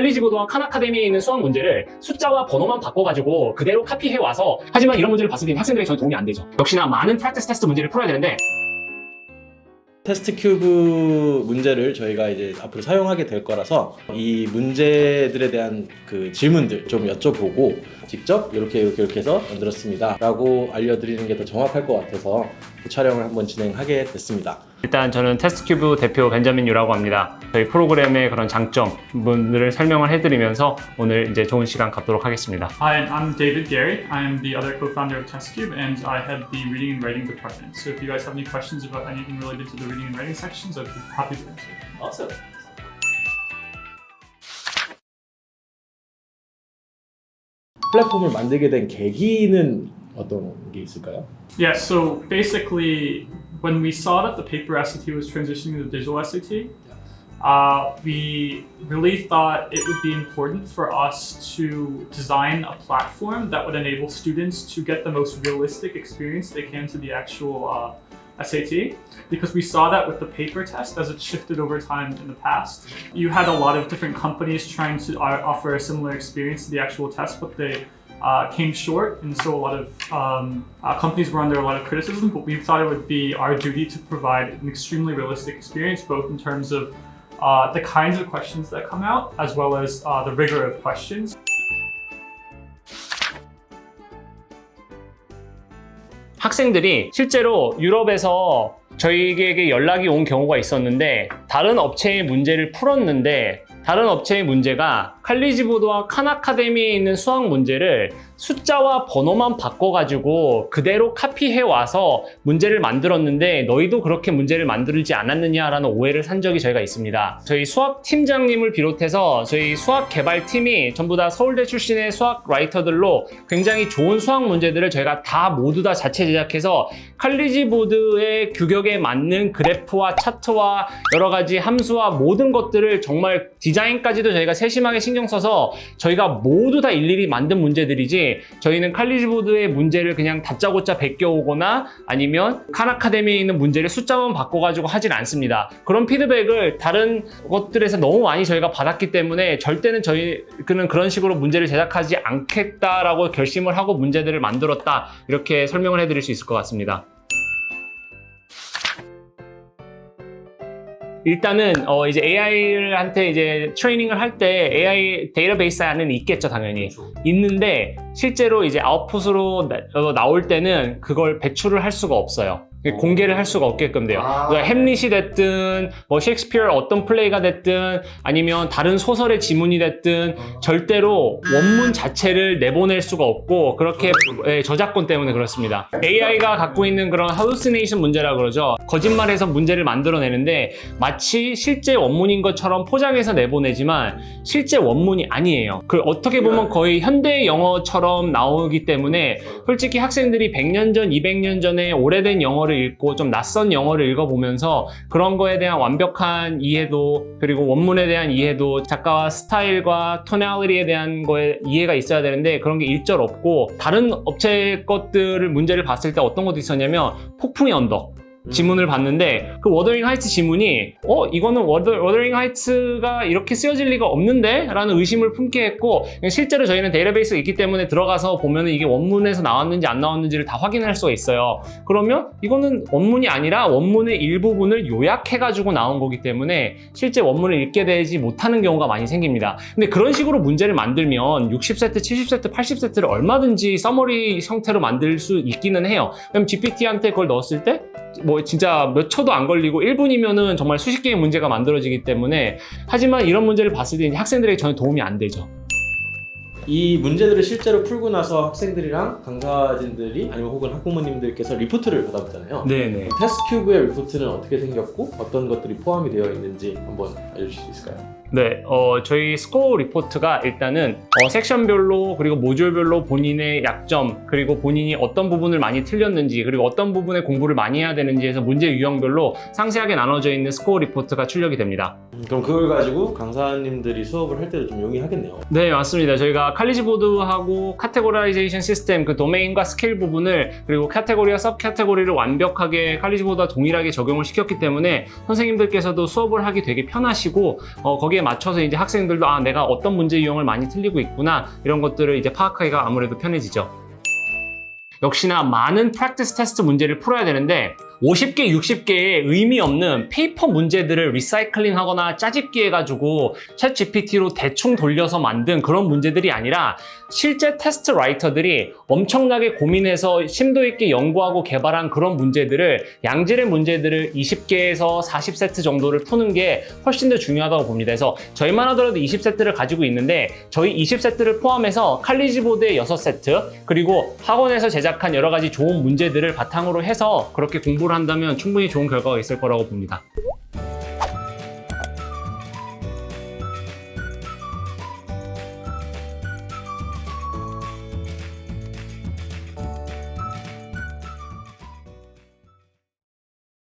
칼리지보드와 칸아카데미에 있는 수학 문제를 숫자와 번호만 바꿔가지고 그대로 카피해 와서 하지만 이런 문제를 봤을 때 학생들에게 전혀 도움이 안 되죠. 역시나 많은 프랙티스 테스트 문제를 풀어야 되는데 테스트 큐브 문제를 저희가 이제 앞으로 사용하게 될 거라서 이 문제들에 대한 그 질문들 좀 여쭤보고 직접 이렇게 이렇게 이렇게 해서 만들었습니다 라고 알려드리는 게 더 정확할 것 같아서 그 촬영을 한번 진행하게 됐습니다 일단 저는 테스트큐브 대표 벤자민 유라고 합니다. 저희 프로그램의 그런 장점들을 설명을 해드리면서 오늘 이제 좋은 시간 갖도록 하겠습니다. Hi, I'm David Gary. I am the other co-founder of TestCube, and I head the reading and writing department. So if you guys have any questions about anything related to the reading and writing sections, I'd be happy to answer. Awesome. 플랫폼을 만들게 된 계기는 어떤 게 있을까요? Yeah, so basically, when we saw that the paper SAT was transitioning to the digital SAT, uh, we really thought it would be important for us to design a platform that would enable students to get the most realistic experience they can to the actual uh, SAT because we saw that with the paper test as it shifted over time in the past. You had a lot of different companies trying to offer a similar experience to the actual test, but they uh, came short, and so a lot of um, uh, companies were under a lot of criticism. But we thought it would be our duty to provide an extremely realistic experience, both in terms of uh, the kinds of questions that come out, as well as uh, the rigor of questions. 학생들이 실제로 유럽에서 저희에게 연락이 온 경우가 있었는데 다른 업체의 문제를 풀었는데 다른 업체의 문제가 칼리지보드와 칸 아카데미에 있는 수학 문제를 숫자와 번호만 바꿔가지고 그대로 카피해 와서 문제를 만들었는데 너희도 그렇게 문제를 만들지 않았느냐라는 오해를 산 적이 저희가 있습니다. 저희 수학 팀장님을 비롯해서 저희 수학 개발 팀이 전부 다 서울대 출신의 수학 라이터들로 굉장히 좋은 수학 문제들을 저희가 다 모두 다 자체 제작해서 칼리지 보드의 규격에 맞는 그래프와 차트와 여러 가지 함수와 모든 것들을 정말 디자인까지도 저희가 세심하게 신경 써서 저희가 모두 다 일일이 만든 문제들이지 저희는 칼리지보드의 문제를 그냥 다짜고짜 베껴오거나 아니면 칸아카데미에 있는 문제를 숫자만 바꿔가지고 하진 않습니다. 그런 피드백을 다른 것들에서 너무 많이 저희가 받았기 때문에 절대는 저희는 그런 식으로 문제를 제작하지 않겠다라고 결심을 하고 문제들을 만들었다 이렇게 설명을 해드릴 수 있을 것 같습니다. 일단은 어 이제 AI한테 이제 트레이닝을 할 때 AI 데이터베이스 안에는 있겠죠 당연히 있는데 실제로 이제 아웃풋으로 나, 어, 나올 때는 그걸 배출을 할 수가 없어요. 공개를 할 수가 없게끔 돼요. 아. 그러니까 햄릿이 됐든 뭐 셰익스피어 어떤 플레이가 됐든 아니면 다른 소설의 지문이 됐든 절대로 원문 자체를 내보낼 수가 없고 그렇게 예, 저작권 때문에 그렇습니다. AI가 갖고 있는 그런 hallucination 문제라 그러죠. 거짓말해서 문제를 만들어내는데 마치 실제 원문인 것처럼 포장해서 내보내지만 실제 원문이 아니에요. 그 어떻게 보면 거의 현대 영어처럼 나오기 때문에 솔직히 학생들이 100년 전, 200년 전에 오래된 영어를 읽고 좀 낯선 영어를 읽어보면서 그런 거에 대한 완벽한 이해도 그리고 원문에 대한 이해도 작가와 스타일과 토널리티에 대한 거에 이해가 있어야 되는데 그런 게 일절 없고 다른 업체 것들을 문제를 봤을 때 어떤 것도 있었냐면 폭풍의 언덕 지문을 봤는데 그 워더링 하이츠 지문이 어 이거는 워더, 워더링 하이츠가 이렇게 쓰여질 리가 없는데? 라는 의심을 품게 했고 실제로 저희는 데이터베이스가 있기 때문에 들어가서 보면 이게 원문에서 나왔는지 안 나왔는지를 다 확인할 수가 있어요. 그러면 이거는 원문이 아니라 원문의 일부분을 요약해 가지고 나온 거기 때문에 실제 원문을 읽게 되지 못하는 경우가 많이 생깁니다. 근데 그런 식으로 문제를 만들면 60세트, 70세트, 80세트를 얼마든지 서머리 형태로 만들 수 있기는 해요. 그럼 GPT한테 그걸 넣었을 때 뭐 진짜 몇 초도 안 걸리고 1분이면은 정말 수십 개의 문제가 만들어지기 때문에 하지만 이런 문제를 봤을 때 학생들에게 전혀 도움이 안 되죠. 이 문제들을 실제로 풀고 나서 학생들이랑 강사진들이 아니면 혹은 학부모님들께서 리포트를 받아보잖아요. 네네. 테스트 큐브의 리포트는 어떻게 생겼고 어떤 것들이 포함이 되어 있는지 한번 알려주실 수 있을까요? 네, 어, 저희 스코어 리포트가 일단은 어, 섹션별로 그리고 모듈별로 본인의 약점 그리고 본인이 어떤 부분을 많이 틀렸는지 그리고 어떤 부분에 공부를 많이 해야 되는지에서 문제 유형별로 상세하게 나눠져 있는 스코어 리포트가 출력이 됩니다. 음, 그럼 그걸 가지고 강사님들이 수업을 할 때도 좀 용이하겠네요. 네, 맞습니다. 저희가 저희가 칼리지 보드하고 카테고라이제이션 시스템 그 도메인과 스킬 부분을 그리고 카테고리와 섭 카테고리를 완벽하게 칼리지 보드와 동일하게 적용을 시켰기 때문에 선생님들께서도 수업을 하기 되게 편하시고 어, 거기에 맞춰서 이제 학생들도 아 내가 어떤 문제 유형을 많이 틀리고 있구나 이런 것들을 이제 파악하기가 아무래도 편해지죠. 역시나 많은 프랙티스 테스트 문제를 풀어야 되는데 50개, 60개의 의미 없는 페이퍼 문제들을 리사이클링 하거나 짜집기 해가지고 챗 GPT로 대충 돌려서 만든 그런 문제들이 아니라 실제 테스트 라이터들이 엄청나게 고민해서 심도 있게 연구하고 개발한 그런 문제들을 양질의 문제들을 20개에서 40세트 정도를 푸는 게 훨씬 더 중요하다고 봅니다. 그래서 저희만 하더라도 20세트를 가지고 있는데 저희 20세트를 포함해서 칼리지 보드의 6세트 그리고 학원에서 제작한 여러 가지 좋은 문제들을 바탕으로 해서 그렇게 공부를 한다면 충분히 좋은 결과가 있을 거라고 봅니다.